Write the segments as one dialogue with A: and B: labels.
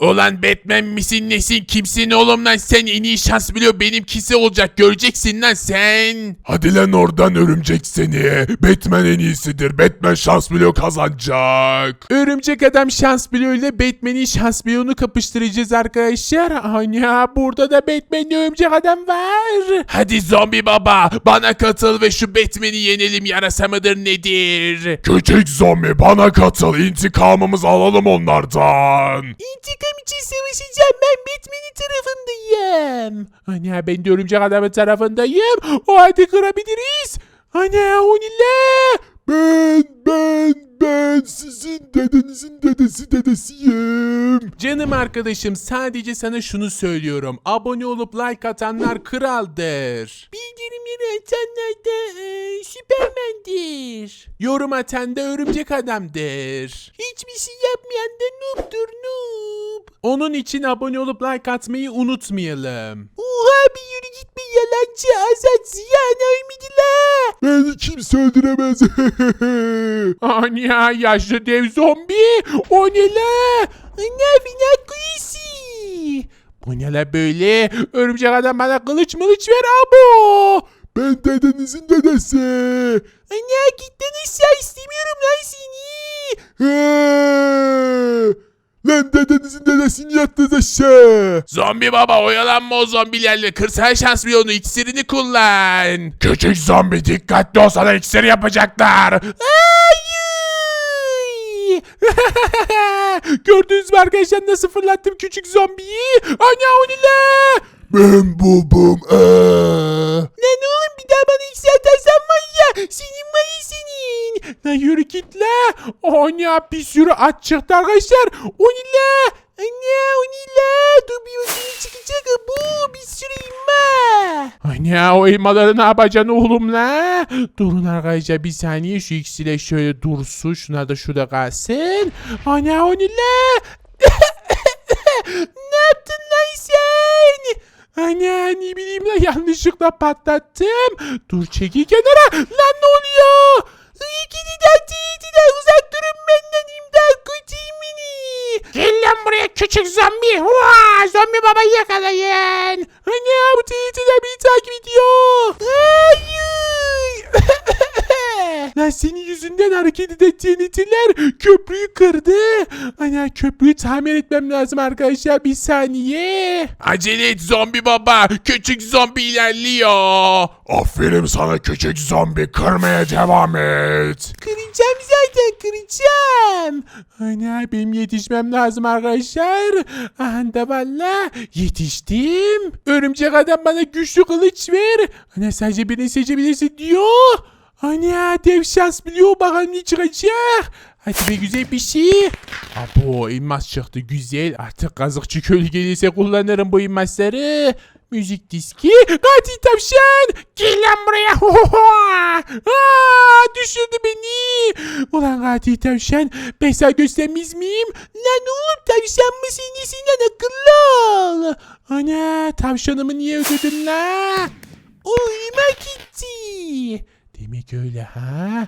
A: Ulan Batman misin nesin kimsin oğlum lan sen en iyi şans biliyor benimkisi olacak göreceksin lan sen.
B: Hadi lan oradan örümcek seni. Batman en iyisidir. Batman şans biliyor kazanacak.
C: Örümcek Adam şans ile Batman'in şans bloğunu kapıştıracağız arkadaşlar. Ana burada da Batman'le Örümcek Adam var.
A: Hadi zombi baba bana katıl ve şu Batman'i yenelim yarasa mıdır nedir?
B: Küçük zombi bana katıl. İntikamımızı alalım onlardan.
C: İntikam için savaşacağım ben Batman'in tarafındayım. Ana ben de Örümcek Adam'ın tarafındayım. O halde kırabiliriz. Ana o ne la?
B: Ben, ben, ben sizin dedenizin dedesi dedesiyim.
C: Canım arkadaşım sadece sana şunu söylüyorum. Abone olup like atanlar kraldır. Bildirimleri atanlar da e, süpermendir. Yorum atan da örümcek adamdır. Hiçbir şey yapmayan da noob'dur noob. Onun için abone olup like atmayı unutmayalım. Oha bir yürü gitme yalancı Azat ziyan ölmediler.
B: Beni kimse öldüremez.
C: Anya yaşlı dev zombi. O ne la? Ne fina kuyusi. Bu ne la böyle? Örümcek adam bana kılıç mılıç ver abo.
B: ben dedenizin dedesi.
C: Anne gitten aşağı istemiyorum lan seni.
B: He! Lan dedenizin dedesini yattınız aşağı.
A: Zombi baba oyalanma o zombilerle kırsal şans bloğunu iksirini kullan.
B: Küçük zombi dikkatli ol sana iksir yapacaklar.
C: Gördünüz mü arkadaşlar nasıl fırlattım küçük zombiyi? Ana o ne?
B: Ben bubum. Ee.
C: Lan oğlum bir daha bana iksir atarsan var ya. Senin ya senin. Lan yürü git la. Ana bir sürü at çıktı arkadaşlar. O ne la? Ana o ne la? Dur bir bakayım çıkacak. Bu bir sürü elma. Ana o elmaları ne yapacaksın oğlum la? Durun arkadaşlar bir saniye şu ikisiyle şöyle dursun. Şunlar da şurada kalsın. Ana o ne la? ne yaptın lan sen? Ana ne bileyim lan yanlışlıkla patlattım. Dur çekil kenara. Lan ne oluyor? İkiden tiyitiden uzak Gel buraya küçük zombi. Hua, zombi babayı yakalayın. Ana bu tiyitiden beni takip ediyor. Hayır. Lan senin yüzünden hareket eden TNT'ler köprüyü kırdı. Ana köprüyü tamir etmem lazım arkadaşlar bir saniye.
A: Acele et zombi baba küçük zombi ilerliyor.
B: Aferin sana küçük zombi kırmaya devam et.
C: Kıracağım zaten kıracağım. Ana benim yetişmem lazım arkadaşlar. Anda valla yetiştim. Örümcek adam bana güçlü kılıç ver. Ana sadece birini seçebilirsin diyor. Ana dev şans biliyor bakalım ne çıkacak. Hadi be güzel bir şey. Abo elmas çıktı güzel. Artık kazıkçı köylü gelirse kullanırım bu elmasları. Müzik diski. Katil tavşan. Gel lan buraya. Aa, düşürdü beni. Ulan katil tavşan. Ben sana göstermez miyim? Lan oğlum tavşan mısın? Nesin lan akıllı ol. Ana tavşanımı niye öldürdün la? Uyuma gitti. Demek öyle ha?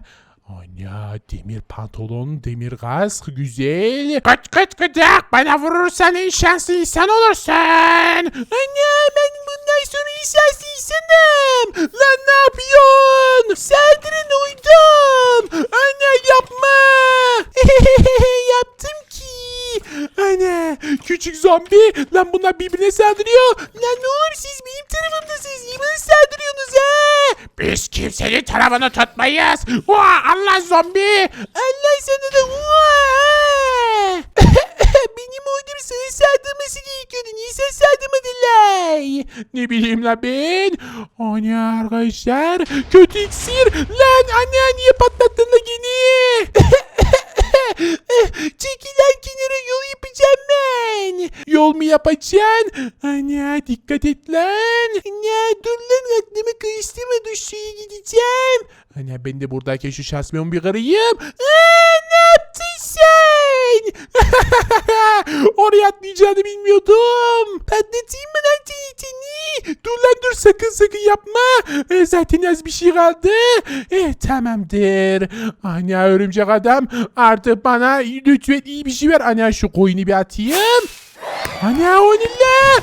C: Ana demir pantolon, demir kask güzel. Kaç kaç kaçak bana vurursan en şanslı insan olursun. Anne ben bundan sonra en şanslı insanım. Lan ne yapıyorsun? Saldırın uydum. Anne yapma. Yaptım küçük zombi. Lan bunlar birbirine saldırıyor. Lan ne olur siz benim tarafımdasınız. Niye bana saldırıyorsunuz ha?
A: Biz kimsenin tarafını tutmayız. Vaa, Allah zombi.
C: Allah sana da Vaa! Benim ordum sana saldırması gerekiyordu. Niye sen saldırmadılar? Ne bileyim la ben. Ana arkadaşlar. Kötü iksir. Lan anne niye patlattın la gene? Çekilen kenara yol yapacağım ben. Yol mu yapacaksın? Ana dikkat et lan. Ana dur lan aklımı karıştırma dur suya gideceğim. Ana ben de buradayken şu şansmıyorum bir kırayım. Aa, ne yaptın sen? Oraya atlayacağını bilmiyordum. Patlatayım mı lan TNT'ni? Dur lan dur sakın sakın yapma. E, zaten az bir şey kaldı. E, tamamdır. Ana örümcek adam artık bana lütfen iyi bir şey ver. Ana şu koyunu bir atayım. Ana o ne la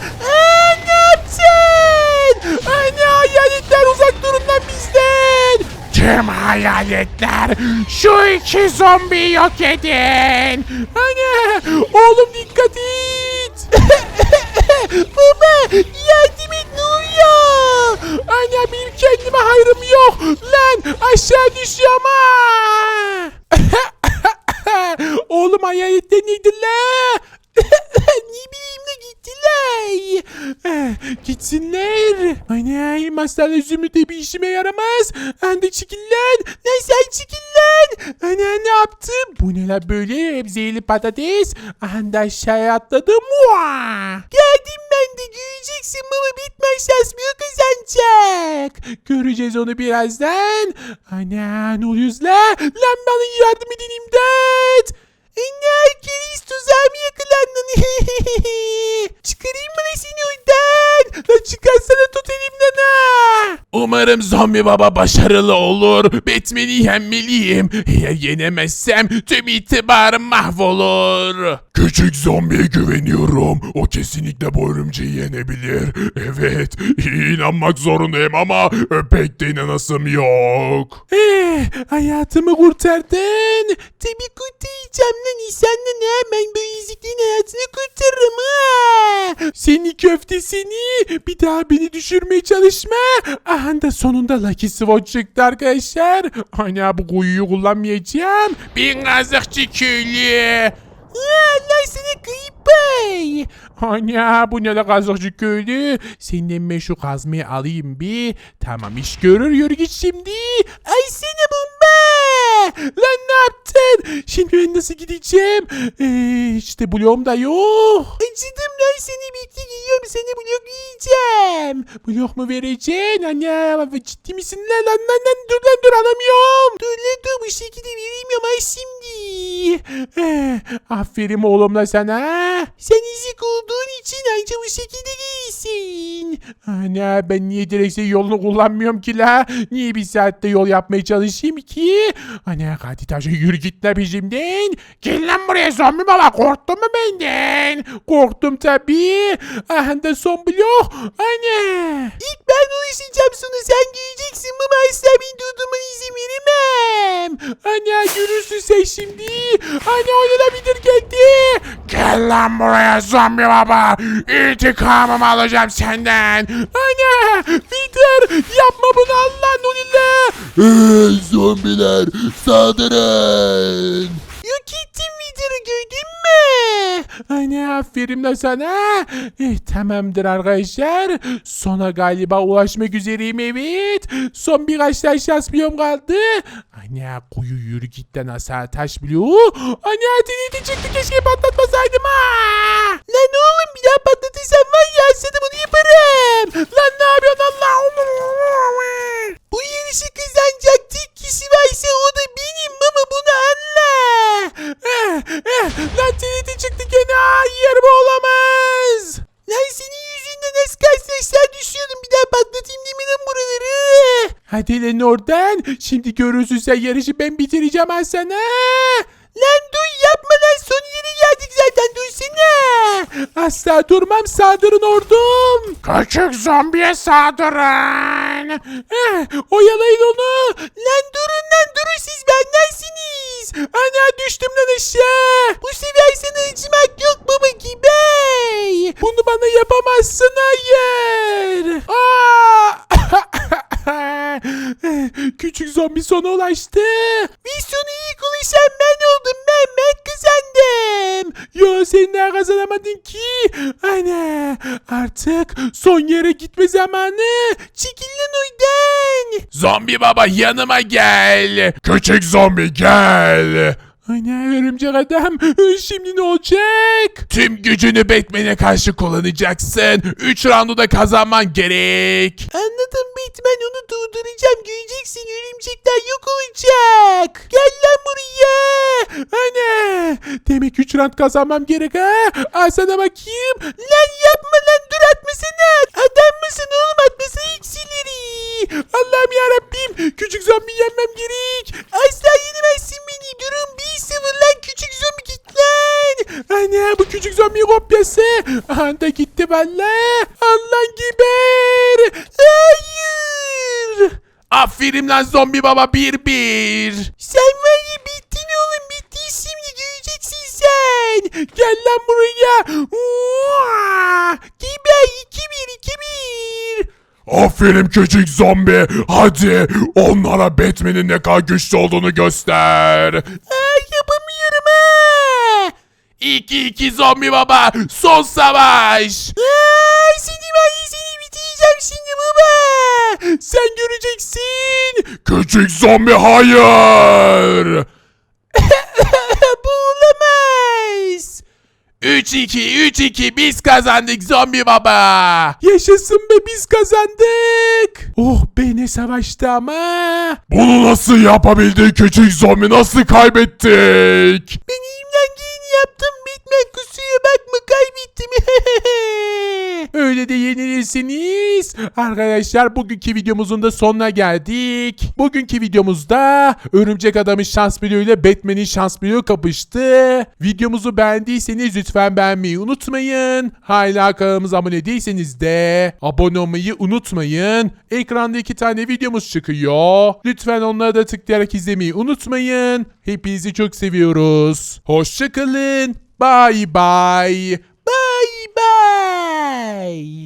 C: ne yaptın? Ana hayaletler uzak durun lan bizden.
A: Tüm hayaletler şu iki zombi yok edin.
C: Ana oğlum dikkat et. Baba yardım et ne oluyor? Ana benim kendime hayrım yok. Lan aşağı düşüyorum ha. oğlum hayaletler neydi la? ne bileyim de gittiler. Eh, Gitsinler. Ana masal üzümü de bir işime yaramaz. Çekil lan. Lan sen çekil lan. Ana ne yaptı? Bu ne la böyle? Zehirli patates. Anda aşağıya atladım. Mua! Geldim ben de göreceksin baba bitmez şaşmıyor kazanacak. Göreceğiz onu birazdan. Ana ne oluyoruz la? Lan bana yardım edin imdat. Anne Keris tuzağa mı yakalandın? Çıkarayım lan seni oradan? Lan çıkarsana tut elimden ha.
A: Umarım zombi baba başarılı olur. Batman'i yenmeliyim. Eğer yenemezsem tüm itibarım mahvolur.
B: Küçük zombiye güveniyorum. O kesinlikle bu örümceği yenebilir. Evet, inanmak zorundayım ama pek de inanasım yok.
C: Eh, hayatımı kurtardın. Tabii kurtaracağım lan. Senden hemen bu izikliğin hayatını kurtarırım ha. Seni köfte seni. Bir daha beni düşürmeye çalışma. Aha da sonunda Lucky Sword çıktı arkadaşlar. Ana bu kuyuyu kullanmayacağım.
A: Bin kazıkçı köylü.
C: Allah sana kayıp bey. Ana bu ne la kazıkçı köylü. Senden ben kazmayı alayım bir. Tamam iş görür yürü git şimdi. Ay seni bomba. Lan ne yaptın? Şimdi ben nasıl gideceğim? Ee, işte bloğum da yok. Acıdım lan seni birlikte giyiyorum. Seni blok yiyeceğim. Blok mu vereceksin? Ana ciddi misin lan? Lan lan lan dur lan dur alamıyorum. Dur lan dur bu şekilde veremiyorum ay şimdi. Eh, aferin oğlum da sana. Sen izik olduğun için anca bu şekilde giysin. Ana ben niye direksiyon yolunu kullanmıyorum ki la? Niye bir saatte yol yapmaya çalışayım ki? Ana hadi taşı yürü git la peşimden. Gel lan buraya zombi baba korktun mu benden? Korktum tabii. Aha da son blok. Ana. İlk ben ulaşacağım sonra sen göreceksin baba asla beni durdurmana izin veremem. Ana görürsün sen şimdi. Ana oynanabilir geldi.
A: Gel lan buraya zombi baba. İntikamımı alacağım senden.
C: Ana Peter yapma bunu Allah nolilla.
B: Hey zombiler, saldırın!
C: Ana aferin de sana. Eh, tamamdır arkadaşlar. Sona galiba ulaşmak üzereyim evet. Son birkaç taş şansmiyom kaldı. Ana kuyu yürü gitten asa taş bloğu. Ana TNT çıktı keşke patlatmasaydım ha. Lan oğlum bir daha patlatırsan var ya sana bunu yaparım. Hadi lan oradan. Şimdi görürsün sen yarışı ben bitireceğim ha sana. Lan dur yapma lan son yere geldik zaten dursana. Asla durmam saldırın ordum.
A: Küçük zombiye saldırın.
C: Eh, oyalayın onu. Lan durun lan durun siz bendensiniz. Ana düştüm lan aşağı. Bu sefer sana acımak yok baba gibi. Bunu bana yapamazsın hayır. Aa! Küçük zombi sona ulaştı. Bir sonu ilk ulaşan ben oldum ben kazandım. Yo sen daha kazanamadın ki. Ana artık son yere gitme zamanı. Çekil lan oradan.
A: Zombi baba yanıma gel.
B: Küçük zombi gel!
C: Ana örümcek adam şimdi ne olacak?
A: Tüm gücünü Batman'e karşı kullanacaksın. 3 roundu da kazanman gerek.
C: Anladım Batman onu durduracağım göreceksin örümcekler yok olacak. Gel lan buraya. Ana demek 3 round kazanmam gerek ha. Al sana bakayım. Lan yapma lan dur atmasana. Adam mısın oğlum atmasana iksirleri. Allah'ım yarabbim küçük zombi yenmem gerek. Kopyası. Aha da gitti valla. Allah geber. Hayır.
A: Aferin lan zombi baba 1-1.
C: Sen var ya bittin oğlum bittin şimdi göreceksin sen. Gel lan buraya. Uaa! Geber 2-1 2-1.
B: Aferin küçük zombi. Hadi onlara Batman'in ne kadar güçlü olduğunu göster.
C: Ha.
A: 2-2 zombi baba. Son savaş.
C: Ay seni ya seni bitireceğim şimdi baba. Sen göreceksin.
B: Küçük zombi hayır.
C: Bu olamaz.
A: 3-2 3-2 biz kazandık zombi baba.
C: Yaşasın be biz kazandık. Oh be ne savaştı ama.
B: Bunu nasıl yapabildi küçük zombi nasıl kaybettik?
C: Ben elimden geleni yaptım. Bitmek kusura bakma kaybettim. Öyle de yenilirsiniz. Arkadaşlar bugünkü videomuzun da sonuna geldik. Bugünkü videomuzda Örümcek Adam'ın şans bloğu ile Batman'in şans bloğu kapıştı. Videomuzu beğendiyseniz lütfen beğenmeyi unutmayın. Hala kanalımıza abone değilseniz de abone olmayı unutmayın. Ekranda iki tane videomuz çıkıyor. Lütfen onlara da tıklayarak izlemeyi unutmayın. Hepinizi çok seviyoruz. Hoşçakalın. Bye bye. Bye.